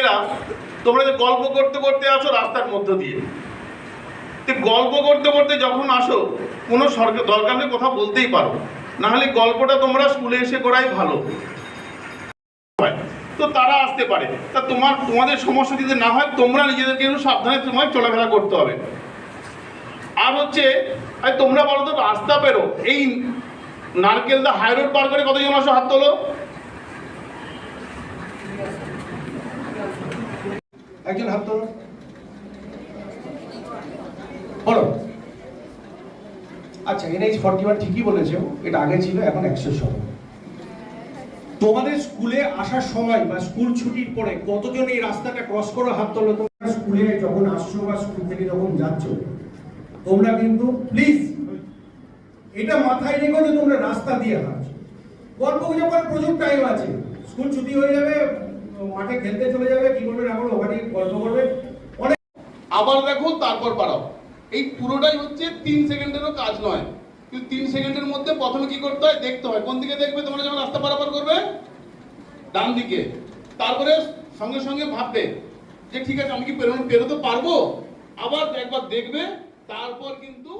এরা তোমরা যে গল্প করতে করতে আসো রাস্তার মধ্য দিয়ে। তো গল্প করতে করতে যখন আসো, কোনো সরকার, দরকার নেই কথা বলতেই পারো। না হলে গল্পটা তোমরা স্কুলে এসে করাই ভালো। তো তারা আসতে পারে। তা তোমার, তোমাদের সমস্যা যদি না হয়, তোমরা নিজেদেরকে একটু সাবধানে তোমায় চলাফেরা করতে হবে। আর হচ্ছে তোমরা বলো তো, রাস্তা পেরো। এই নারকেলদা হাই রোড পার করে কতজন আসো হাত তোলো? একজন হাত বলো। আচ্ছা এনএইচ ফর্টি ওয়ান ঠিকই বলেছ, এটা আগে ছিল, এখন একশো সতেরো তোমাদের স্কুলে আসার সময় বা স্কুল ছুটির পরে কতজন এই রাস্তাটা ক্রস করো, হাত তোলো? তোমরা স্কুলে যখন আসছো বা স্কুল থেকে যখন যাচ্ছ, তোমরা কিন্তু প্লিজ এটা মাথায় রেখো যে তোমরা রাস্তা দিয়ে হাঁটছো। গল্প যখন প্রচুর টাইম আছে। স্কুল ছুটি হয়ে যাবে মাঠে খেলতে চলে যাবে, কি করবে না করবে ওখানে গল্প করবে। অনেক আবার দেখো, তারপর পারাও এই পুরোটাই হচ্ছে তিন সেকেন্ডেরও কাজ নয়। কিন্তু তিন সেকেন্ডের মধ্যে প্রথমে কি করতে হয়? দেখতে হয়। কোন দিকে দেখবে? তোমরা যখন রাস্তা পারাপার করবে, ডান দিকে। তারপরে সঙ্গে সঙ্গে ভাববে যে, ঠিক আছে, আমি কি পেরোতে পারব? আবার একবার দেখবে, তারপর কিন্তু